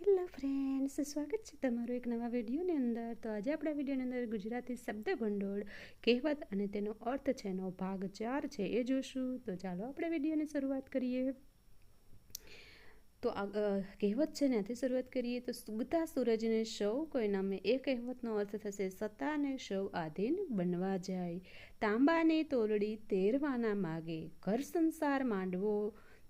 Hello friends, સ્વાગત છે તમારું એક નવા વિડીયોની અંદર. તો આજે આપણા વિડીયોની અંદર ગુજરાતી શબ્દ ભંડોળ, કહેવત અને તેનો અર્થ છે એનો ભાગ ચાર છે એ જોશું. તો ચાલો આપણે વિડીયોની શરૂઆત કરીએ. તો કહેવત છે ત્યાંથી શરૂઆત કરીએ. તો સુગતા સૂરજને સૌ કોઈ નામે એ કહેવતનો અર્થ થશે, સત્તાને સૌ આધીન બનવા જાય. તાંબાની તોલડી તેરવાના માગે. ઘર સંસાર માંડવો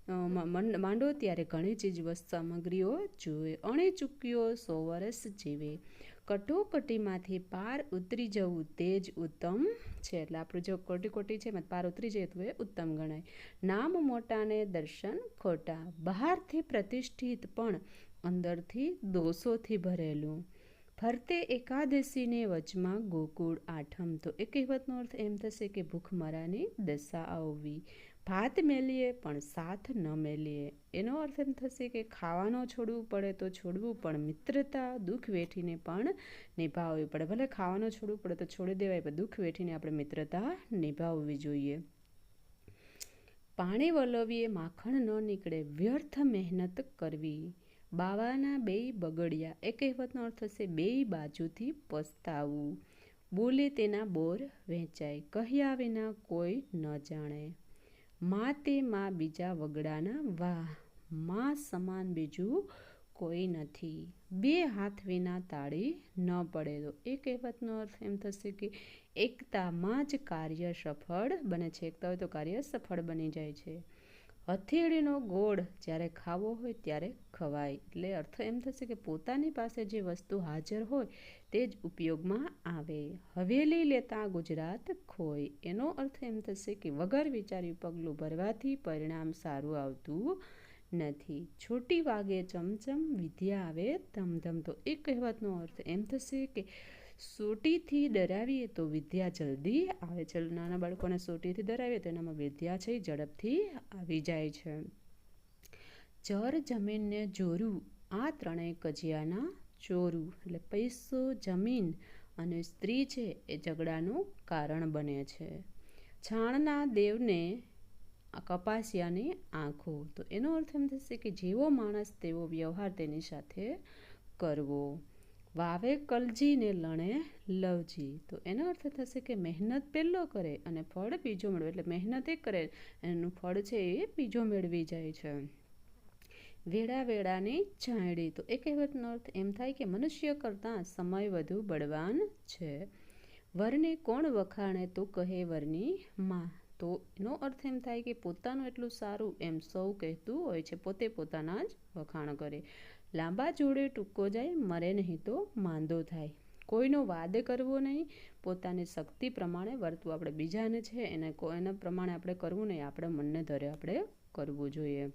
માંડો ત્યારે ઘણી ચીજ વસ્તુ સામગ્રીઓ જુએ, અણે ચૂક્યો સો વર્ષ જીવે. કટોકટીમાંથી પાર ઉતરી જવું તે જ ઉત્તમ છે. એટલે આપણું જો કોટી છે પાર ઉતરી જાય તો એ ઉત્તમ ગણાય. નામ મોટાને દર્શન ખોટા, બહારથી પ્રતિષ્ઠિત પણ અંદરથી દોષોથી ભરેલું. ફરતે એકાદશીને વચમાં ગોકુળ આઠમ. તો એ કહેવતનો અર્થ એમ થશે કે ભૂખમરાની દશા આવવી. ભાત મેલીએ, પણ સાથ ન મેલીએ. એનો અર્થ એમ થશે કે ખાવાનો છોડવું પડે તો છોડવું, પણ મિત્રતા, દુઃખ વેઠીને પણ નિભાવવી પડે. ભલે ખાવાનો છોડવું પડે તો છોડી દેવાય, પણ દુઃખ વેઠીને આપણે મિત્રતા નિભાવવી જોઈએ. પાણી વલોવીએ, માખણ ન નીકળે, વ્યર્થ મહેનત કરવી. બાવાના બેય બગડ્યા. એ કહેવતનો અર્થ થશે બેય બાજુથી પસ્તાવું. બોલે તેના બોર વેચાય. કહ્યા વિના કોઈ ન જાણે. મા તે મા બીજા વગડાના વાહ, મા સમાન બીજું કોઈ નથી. બે હાથ વિના તાળી ન પડે. તો એ કહેવતનો અર્થ એમ થશે કે એકતામાં જ કાર્ય સફળ બને છે. એકતા હોય તો કાર્ય સફળ બની જાય છે. હથેળીનો ગોળ જ્યારે ખાવો હોય ત્યારે ખવાય. એટલે અર્થ એમ થશે કે પોતાની પાસે જે વસ્તુ હાજર હોય તે જ ઉપયોગમાં આવે. હવેલી લેતા ગુજરાત ખોય. એનો અર્થ એમ થશે કે વગર વિચાર્યું પગલું ભરવાથી પરિણામ સારું આવતું નથી. છોટી વાગે ચમચમ વિદ્યા આવે ધમધમ તો એ કહેવતનો અર્થ એમ થશે કે સોટીથી ડરાવીએ તો વિદ્યા જલ્દી આવે. છે નાના બાળકોને સોટીથી ડરાવીએ તો એનામાં વિદ્યા છે ઝડપથી આવી જાય છે. જર જમીનને જોરું, આ ત્રણેય કજિયાના ચોરું. એટલે પૈસો, જમીન અને સ્ત્રી છે એ ઝઘડાનું કારણ બને છે. છાણના દેવને કપાસિયાની આંખો. તો એનો અર્થ એમ થશે કે જેવો માણસ તેવો વ્યવહાર તેની સાથે કરવો. વાવે કલજીને લણે લવજી. તો એનો અર્થ થશે કે મહેનત પહેલો કરે અને ફળ બીજો મેળવે. એટલે મહેનત એ કરે, એનું ફળ છે એ બીજો મેળવી જાય છે. વેળા વેળાની છાંયડી તો એ કહેવતનો અર્થ એમ થાય કે મનુષ્ય કરતાં સમય વધુ બળવાન છે. વરને કોણ વખાણે તો કહે વરની માં. તો એનો અર્થ એમ થાય કે પોતાનું એટલું સારું એમ સૌ કહેતું હોય છે. પોતે પોતાના જ વખાણ કરે. લાંબા જોડે ટૂંકો જાય, મરે નહીં તો માંદો થાય. કોઈનો વાદ કરવો નહીં, પોતાની શક્તિ પ્રમાણે વર્તવું આપણે બીજાને છે, એને એના પ્રમાણે આપણે કરવું નહીં, આપણે મનને ધરે આપણે કરવું જોઈએ.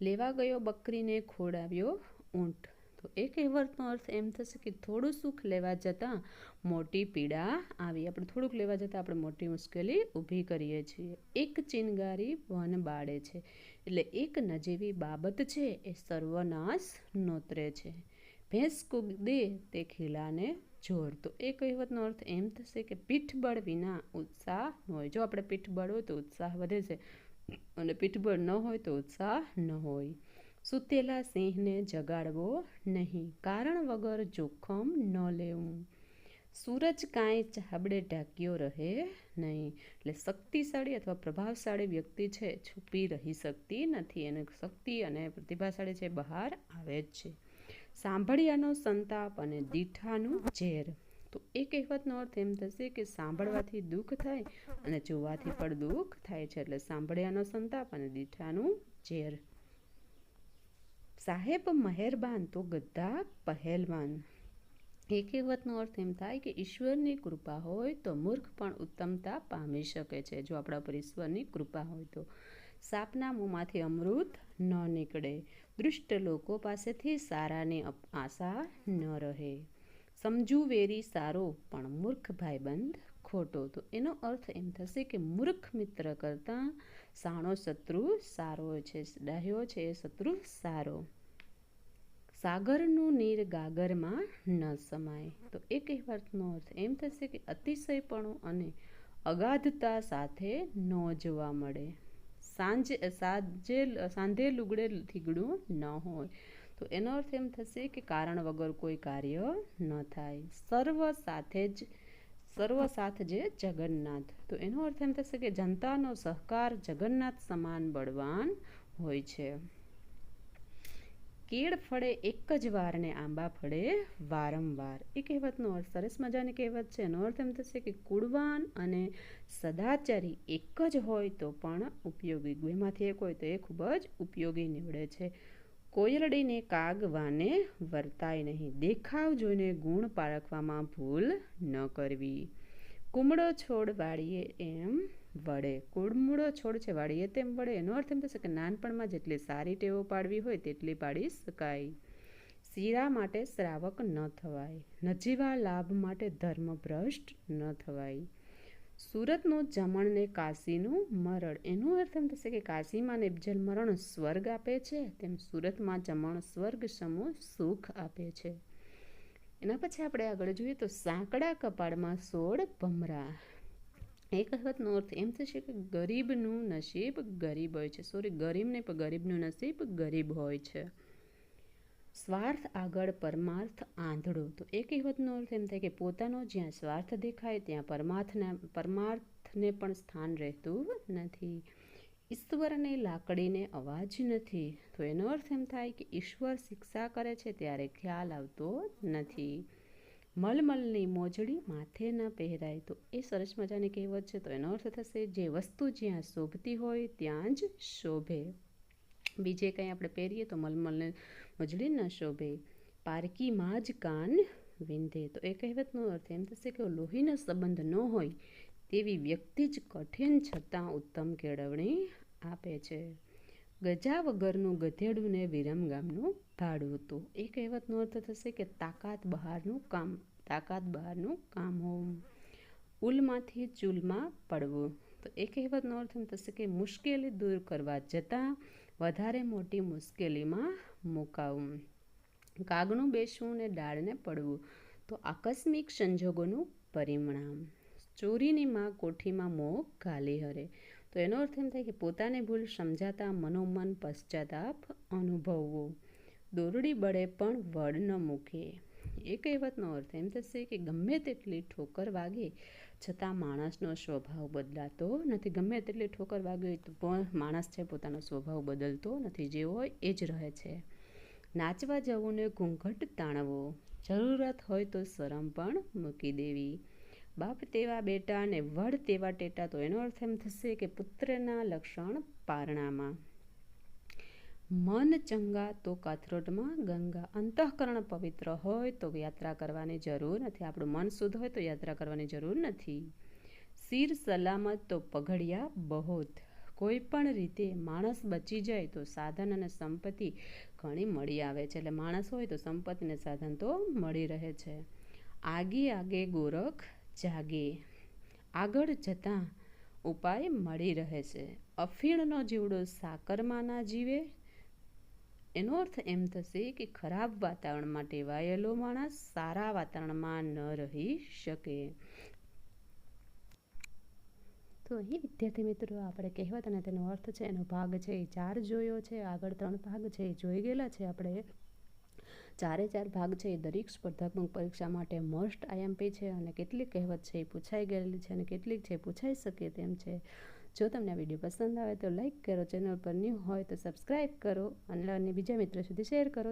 લેવા ગયો બકરીને ખોડાવ્યો ઊંટ. તો એ કહેવતનો અર્થ એમ થશે કે થોડું સુખ લેવા જતાં મોટી પીડા આવી. આપણે થોડુંક લેવા જતાં આપણે મોટી મુશ્કેલી ઊભી કરીએ છીએ. એક ચિનગારી વન બાળે છે. એટલે એક નજીવી બાબત છે, એ સર્વનાશ નોતરે છે. ભેંસ કૂદે તે ખીલાને જોર તો એ કહેવતનો અર્થ એમ થશે કે પીઠબળ વિના ઉત્સાહ ન હોય. જો આપણે પીઠબળ હોય તો ઉત્સાહ વધે છે અને પીઠબળ ન હોય તો ઉત્સાહ ન હોય. સૂતેલા સિંહને જગાડવો નહીં. કારણ વગર જોખમ ન લેવું. સૂરજ કાંઈ ચાબડે ઢાંક્યો રહે નહીં. એટલે શક્તિશાળી અથવા પ્રભાવશાળી વ્યક્તિ છે, છુપી રહી શકતી નથી. એને શક્તિ અને પ્રતિભાશાળી છે બહાર આવે જ છે. સાંભળ્યાનો સંતાપ અને દીઠાનું ઝેર. તો એ કહેવતનો અર્થ એમ થશે કે સાંભળવાથી દુઃખ થાય અને જોવાથી પણ દુઃખ થાય છે. એટલે સાંભળ્યાનો સંતાપ અને દીઠાનું ઝેર. સાહેબ, મહેરબાન તો ગદ્દા પહેલવાન. એ કહેવતનો અર્થ એમ થાય કે ઈશ્વરની કૃપા હોય તો મૂર્ખ પણ ઉત્તમતા પામી શકે છે, જો આપણા પર ઈશ્વરની કૃપા હોય તો. સાપના મોંમાંથી અમૃત ન નીકળે. દુષ્ટ લોકો પાસેથી સારાની આશા ન રહે. સમજુ વેરી સારો પણ મૂર્ખ ભાઈબંધ ખોટો. તો એનો અર્થ એમ થશે કે મૂર્ખ મિત્ર કરતાં સાણો શત્રુ સારો છે, ડાહ્યો છે એ શત્રુ સારો. સાગરનું નીર ગાગરમાં ન સમાય. તો એ કહેવતનો અર્થ એમ થશે કે અતિશયપણું અને અગાધતા સાથે ન જોવા મળે. સાંજે સાંજે, સાંધે લુગડે થીગડું ન હોય. તો એનો અર્થ એમ થશે કે કારણ વગર કોઈ કાર્ય ન થાય. સર્વ સાથે જ સર્વ સાથ જે જગન્નાથ. તો એનો અર્થ એમ થશે કે જનતાનો સહકાર જગન્નાથ સમાન બળવાન હોય છે. કેળ ફળે એક જ વાર ને આંબા ફળે વારંવાર. એ કહેવતનો અર્થ સરસ મજાની કહેવત છે. એનો અર્થ એમ થશે કે કુળવાન અને સદાચારી એક જ હોય તો પણ ઉપયોગી. બેમાંથી એક હોય તો એ ખૂબ જ ઉપયોગી નીવડે છે. કોયલડીને કાગવાને વર્તાય નહીં. દેખાવ જોઈને ગુણ પારખવામાં ભૂલ ન કરવી. કુમળો છોડ વાળીએ એમ વળે. કુમળો છોડ છે, વાળીએ તેમ વળે. એનો અર્થ એમ થશે કે નાનપણમાં જેટલી સારી ટેવો પાડવી હોય તેટલી પાડી શકાય. શીરા માટે શ્રાવક ન થવાય. નજીવા લાભ માટે ધર્મભ્રષ્ટ ન થવાય. સુરતનું જમણ ને કાશીનું મરણ. એનો અર્થ એમ થશે કે કાશીમાં નેપજલ મરણ સ્વર્ગ આપે છે, તેમ સુરતમાં જમણ સ્વર્ગ સમૂહ સુખ આપે છે. એના પછી આપણે આગળ જોઈએ તો સાંકડા કપાળમાં સોળ ભમરા. એ કહેવતનો અર્થ એમ થશે કે ગરીબનું નસીબ ગરીબ હોય છે. સોરી ગરીબ નહીં પણ ગરીબનું નસીબ ગરીબ હોય છે. સ્વાર્થ આગળ પરમાર્થ આંધળો. તો એ કહેવતનો અર્થ એમ થાય કે પોતાનો જ્યાં સ્વાર્થ દેખાય, ત્યાં પરમાર્થના, પરમાર્થને પણ સ્થાન રહેતું નથી. ઈશ્વરને લાકડીને અવાજ નથી. તો એનો અર્થ એમ થાય કે ઈશ્વર શિક્ષા કરે છે ત્યારે ખ્યાલ આવતો નથી. મલમલની મોજડી માથે ન પહેરાય. તો એ સરસ મજાની કહેવત છે. તો એનો અર્થ થશે, જે વસ્તુ જ્યાં શોભતી હોય, ત્યાં જ શોભે. બીજે કંઈ આપણે પહેરીએ તો મલમલને મજળી ન શોભે. પારકીમાં જ કાન વિંધે. તો એ કહેવતનો અર્થ એમ થશે કે લોહીનો સંબંધ ન હોય તેવી વ્યક્તિ જ કઠિન છતાં ઉત્તમ કેળવણી આપે છે. ગજા વગરનું ગધેડું ને વિરમગામનું ભાડું. હતું એ કહેવતનો અર્થ થશે કે તાકાત બહારનું કામ, તાકાત બહારનું કામ હોવું. ઉલમાંથી ચૂલમાં પડવું. તો એ કહેવતનો અર્થ એમ થશે કે મુશ્કેલી દૂર કરવા જતાં વધારે મોટી મુશ્કેલીમાં મુકાવું. કાગનું બેસવું ને ડાળને પડવું, તો આકસ્મિક સંજોગોનું પરિણામ. ચોરીની માં કોઠીમાં મોં ગાલી હરે. તો એનો અર્થ એમ થાય કે પોતાને ભૂલ સમજાતા, મનોમન પશ્ચાતાપ અનુભવવો. દોરડી બળે પણ વડ ન મૂકે. એ કહેવતનો અર્થ એમ થશે કે ગમે તેટલી ઠોકર વાગે, છતાં માણસનો સ્વભાવ બદલાતો નથી. ગમે તેટલી ઠોકર વાગે તો પણ માણસ છે પોતાનો સ્વભાવ બદલતો નથી. જે હોય એ જ રહે છે. નાચવા જવું ને ઘૂંઘટ તાણવો. જરૂરત હોય તો શરમ પણ મૂકી દેવી. બાપ તેવા બેટા અને વડ તેવા ટેટા તો એનો અર્થ એમ થશે કે પુત્રના લક્ષણ પારણામાં. મન ચંગા તો કાથરોટમાં ગંગા. અંતઃકરણ પવિત્ર હોય તો યાત્રા કરવાની જરૂર નથી. આપણું મન શુદ્ધ હોય તો યાત્રા કરવાની જરૂર નથી. શિર સલામત તો પગડિયા બહોત. કોઈ પણ રીતે માણસ બચી જાય તો સાધન અને સંપત્તિ ઘણી મળી આવે છે. એટલે માણસ હોય તો સંપત્તિ અને સાધન તો મળી રહે છે. આગે આગે ગોરખ જાગે. આગળ જતાં ઉપાય મળી રહે છે. અફીણનો જીવડો સાકરમાં ના જીવે. એનો અર્થ એમ થશે કે ખરાબ વાતાવરણમાં ટેવાયેલો માણસ સારા વાતાવરણમાં ન રહી શકે. તો અહીં વિદ્યાર્થી મિત્રો, આપણે કહેવત અને તેનો અર્થ છે, એનો ભાગ છે, એ ચાર જોયો છે, આગળ ત્રણ ભાગ છે, એ જોઈ ગયેલા છે આપણે. ચારે ચાર ભાગ છે, એ દરેક સ્પર્ધાત્મક પરીક્ષા માટે મસ્ટ આઈએમપી છે અને કેટલીક કહેવત છે એ પૂછાઈ ગયેલી છે અને કેટલીક છે પૂછાઈ શકે તેમ છે. જો તમને આ વીડિયો પસંદ આવે તો લાઇક કરો, ચેનલ પર ન્યૂ હોય તો સબસ્ક્રાઈબ કરો અને બીજા મિત્રો સુધી શેર કરો.